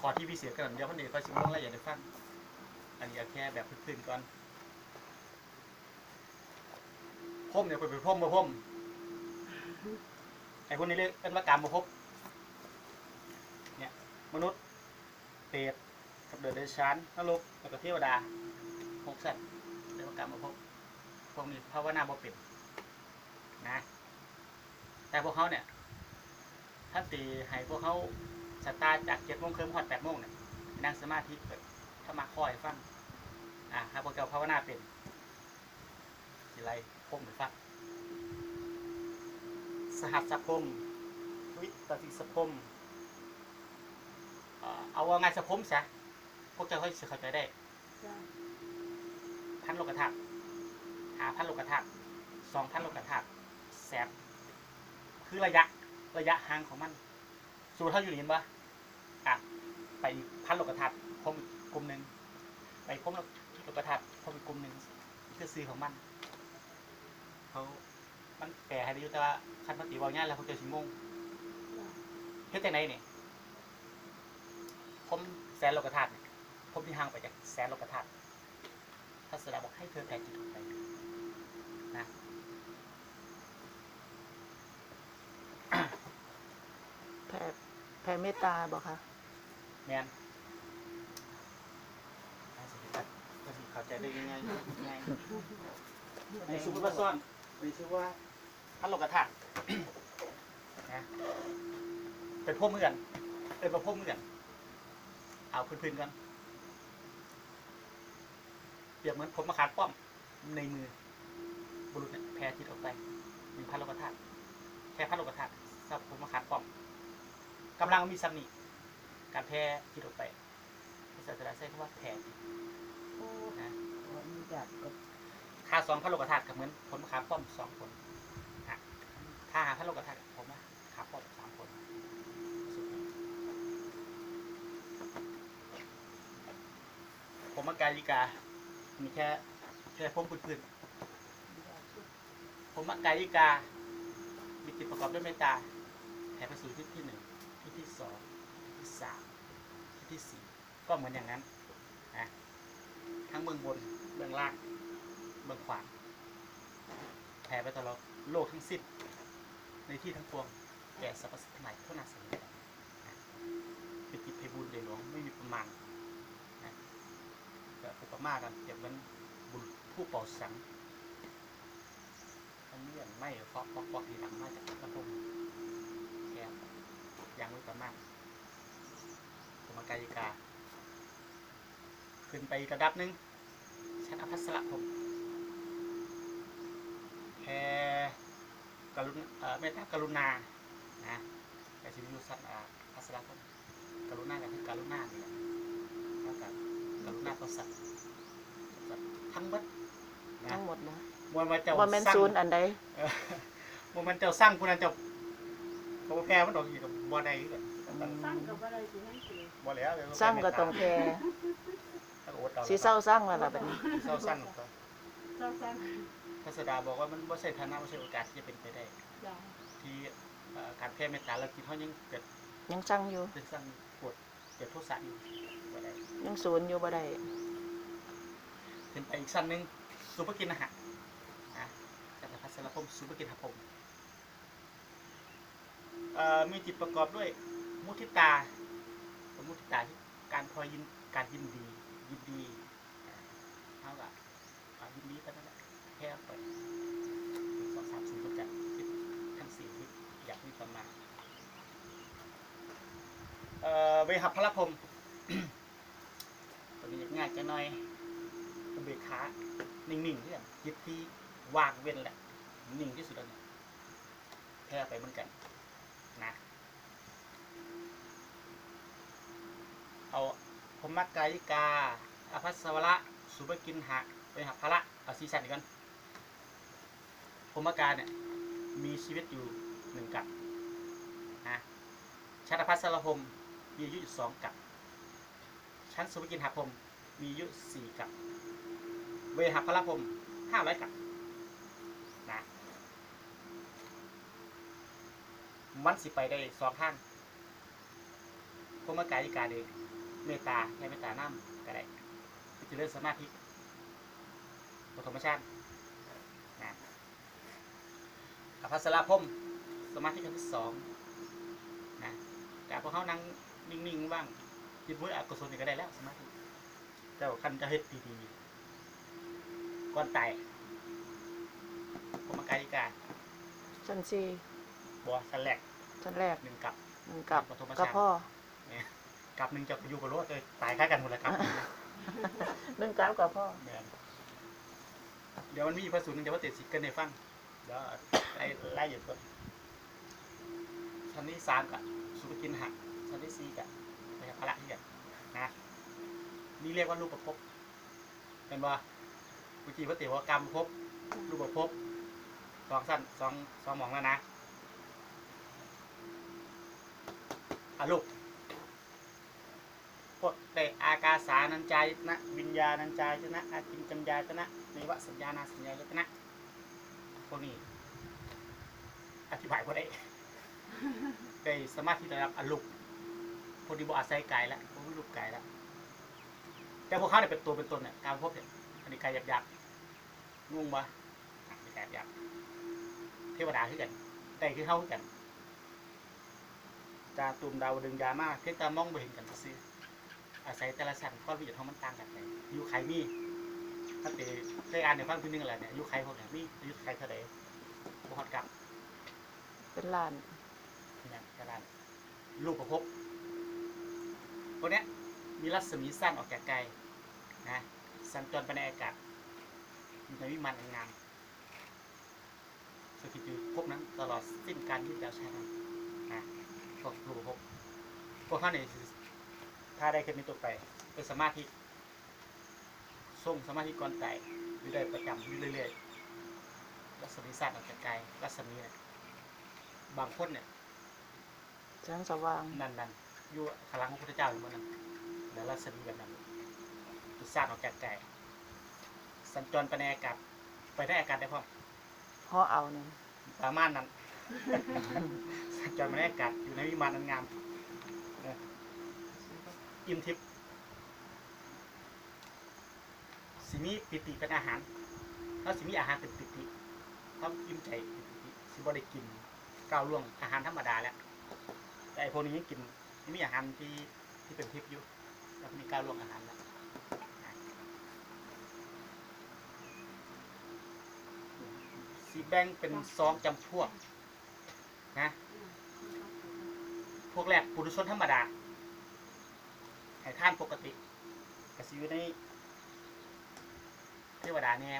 ขอที่พิเศษกันเดียวคนอื่นเขาชิมงแล้วอย่าได้ฟังอันนี้เอาแค่แบบพื้นๆก่อนพ่มเนี่ยเป็นพ่มมาพ่มไอ้พวกนี้เรียกเป็นว่ากรรมมาพบเนี่ยมนุษย์เปรตกับเดรัจฉานนรกแล้วก็เทวดาหกสัตว์เรียกว่ากรรมมาพบพวกนี้ภาวนาบ่เป็นนะแต่พวกเขาเนี่ยท่านตีให้พวกเขา สตาร์ทจากเจ็ดโมงครึ่งพอดแปดโมงเนี่ยนั่งสมาธิเปิดถ้ามาคอยฟังอ่าครับพวกเจ้าภาวนาเป็นสิไรพมหรือฟังสหัสสะพมวิตติสะพมเอ่อเอาว่าไงสะพมซะพวกเจ้าค่อยสิเข้าใจได้จ้ะพันโลกธาตุหาพันโลกธาตุสองพันโลกธาตุแสบคือระยะระยะห่างของมัน สูตรเท่าอยู่นี่เห็นปะอะ ไปพันโลกธาตุพรมอีกกลุ่มหนึ่งไปพรมโลกธาตุพรมอีกกลุ่มหนึ่งคือซื้อของมันเขามันแปลให้ได้อยู่แต่ว่าคันปฏิวัติง่ายแล้วเขาเจอสิงงเฮ็ดแต่ไหนเนี่ยพรมแสนโลกธาตุเนี่ยพรมที่ห่างไปจากแสนโลกธาตุทัศดาบอกให้เธอแผ่จิตออกไปนะแผ่ ผ่เมตตาบอกค่ะแมนเข้าใจได้ยๆง่ายในซุปเปอร์ซ่อนมีชื่อว่าพันโลกธาตุนะเป็นพวกเมื่อนเป็นประพวกเมื่อนเอาพื้นๆกันเปรียบเหมือนผมมาขาดป้อมในมือ บุรุษแพ้ทิศออกไปหนึ่งพันโลกธาตุแค่พันโลกธาตุสำหรับผมมาขาดป้อม กำลังมีซัมนี่การแพ้ทิศออกไปภาษาสลาใช้คำว่าแพ้ทิศนะค่าสองพันโลกธาตุกับเหมือนผมมาขาป้อมสองคนถ้าหาพันโลกธาตุผมมาขาป้อมสามคนผมมากาลิกา มีแค่แค่ผมพื้นผมมักกายิกามีจิตประกอบด้วยเมตตาแผ่ไปสู่ที่ที่หนึ่งที่ที่สองที่ที่สาม ที่สี่ก็เหมือนอย่างนั้นนะทั้งเบื้องบนเบื้องล่างเบื้องขวาแผ่ไปตลอดโลกทั้งสิ้นในที่ทั้งปวงแก่สรรพสัตว์ทั้งหลายทั่วหน้าสนิทนะเป็นจิตไพบูลย์เดชหลวงไม่มีประมาณนะก็อุปมากันเปรียบเหมือนบุญผู้เป่าสังอันนี้ย่างไม่ฟอกฟอกฟอกทีหลังมาจากกระพงแก้วยังไม่ประมาณส มการยิกา ขึ้นไปอีกระดับหนึ่งชั้นอภัสระผมแผ่กรุณเอ่อเมตตากรุณานะแต่ชีวิตยุสัตว์อ่าภัสระผมกรุณากับที่กรุณาเนี่ยเท่ากับกรุณาต่อสัตว์สัตว์ทั้งหมดนะทั้งหมดนะมวลมาเจ้าว่าแม่นสร้างศูนย์อันใดเออบ่มันเจ้าสร้างผู้นั้นเจ้าเขาบ่แพ้มันดอกอยู่กับบ่ได้คือ กันสร้างกับอะไรสิให้สิบ่แล้วเดี๋ยวสร้างก็ต้องแผ่ถ้าก็อดเอาสีเศร้าสร้างแล้วล่ะบัดนี้สิเศร้าสร้างก็สร้างสร้างพระสดาบอกว่ามันบ่ใช่ฐานะบ่ใช่โอกาสที่จะเป็นไปได้จ้ะที่เอ่อการแผ่เมตตาแล้วคิดเฮายังเกิดยังสร้างอยู่ เป็นสร้างปวดเกิดโทสะอยู่บ่ได้ยังศูนย์อยู่บ่ได้ขึ้นไปอีกสั้นหนึงสุภกินนะฮะนะจักรพรรดิสารพมสุภกินหภพเอ่อมีจิตประกอบด้วย มุทิตา สมมุติการการพอยินการยินดี ยินดีเท่ากับอ่ายินดีก็นั่นแหละแค่ไปสองสามสี่ก็จะคิดทั้งสี่ทิศอยากมีประมาณเอ่อเวหับพระพรมตัวนี้ง่ายจะหน่อยเบกขานิ่งๆที่แบบจิตที่ว่างเว้นแหละนิ่งที่สุดแล้วเนี่ยแค่ไปเหมือนกันนะ เอาพมกายิกาอภัสวระสุภกินหะไปหักพระเอาซีสันอีกกันพมกาเนี่ยมีชีวิตอยู่หนึ่งกับนะชั้นอภัสรพมมีอายุสองกับชั้นสุภกินหะพมมีอายุสี่กับเวหัพระพรหมห้าร้อยกับนะมันสิไปได้สองข้าง ผมมากายกาเองเมตตาแค่เมตตาน้ำก็ได้ไปเจริญสมาธิบนธรรมชาตินะอภัสราพรหมสมาธิขั้นที่สองนะการพวกเขานั่งนิ่งๆบ้างคิดว่าอกุศลนี่ก็ได้แล้วสมาธิแต่ว่าคันจะเฮ็ดดีๆก่อนตายผมมากายกาชั้นสี่บัวชั้นแรกชั้นแรกหนึ่งกับหนึ่งกับปฐมกับฌานพ่อเนี่ย กับหนึ่งจะอยู่กับรถเลยตายคล้ายกันหมดเลยครับหนึ่งกับกับพ่อแม่นเดี๋ยวมันมีพระสูตรหนึงจะว่าติดสิกันในฟังเดี๋ยวไล่ไล่อยู่ก่อนชั้นที่สามกับสุภกินหักชั้นที่สี่กับนะครับพระที่กันนะนี่เรียกว่ารูปประพบเป็นว่าเมื่อกี้พระเต๋อว่ากรรมภพรูปประพบสองสั้นสองสองหมองแล้วนะอาลูก พวกแต่อากาสานัญจายนะวิญญาณัญจายนะอาจินจัญญายตนะนิวสัญญานาสัญญายตนะพวกนี้อธิบายพอได้ได้สมาธิระดับอลุกพวกนี้บ่อาศัยกายแล้วพวกนี้รูปกายแล้วแต่พวกเขาเนี่ยเป็นตัวเป็นตนเนี่ยการพบเนี่ยอันนี้กายหยาบๆงงปะอะเป็นกายหยาบเทวดาคือกันแต่คือเขาคือกันจาตุ่มดาวดึงยามาเพียงแต่มองไม่เห็นกันซื่อ อาศัยแต่ละชั้นความละเอียดของมันต่างกันไปอยู่ไขมีถ้าเตเคยอ่านในฟังที่นึงอะไรเนี่ยอยู่ไขพวกเนี่ยมีอยู่ไขเท่าไหร่บ่ฮอดกับเป็นลานเนี่ยกระดานลูกประพบพวกเนี้ยมีรัศมีสั้นออกจากไกลนะสัญจรไปในอากาศอยู่ในวิมานอันงามสถิตอยู่พวกนั้นตลอดสิ้นการยืดยาวใช้นั้นนะพวกลูกประพบพวกเขาเนี่ยสิ ถ้าได้ขึ้นมีตัวไปเป็นสมาธิส่งสมาธิก่อนไก่อยู่ได้ประจำอยู่เรื่อยๆรัศมีสั้นออกจากไกลรัศมีเนี่ยบางคนเนี่ยแสงสว่างนั่นนั่นอยู่ขางหลังของพระพุทธเจ้าอยู่บนนั้นแล้วรัศมีแบบนั้นจุดสร้างออกจากใจสัญจรไปในอากาศไปได้อากาศได้พร้อมห่อเอาหนึ่งประมาณนั้นสัญจรไปในอากาศอยู่ในวิมานอันงามเออ อิ่มทิพย์สิมีปิติเป็นอาหารถ้าสิมีอาหารเป็นปิติความอิ่มใจเป็นปิติสิบ่ได้กินก้าวล่วงอาหารธรรมดาแล้วแต่ไอพวกนี้ยังกินยังมีอาหารที่ที่เป็นทิพย์อยู่แล้วมีก้าวล่วงอาหารแล้วสีแบ่งเป็นซองจำพวกนะพวกแรกปุถุชนธรรมดา ให้ท่านปกติกสิอยู่ในเทวดาแน่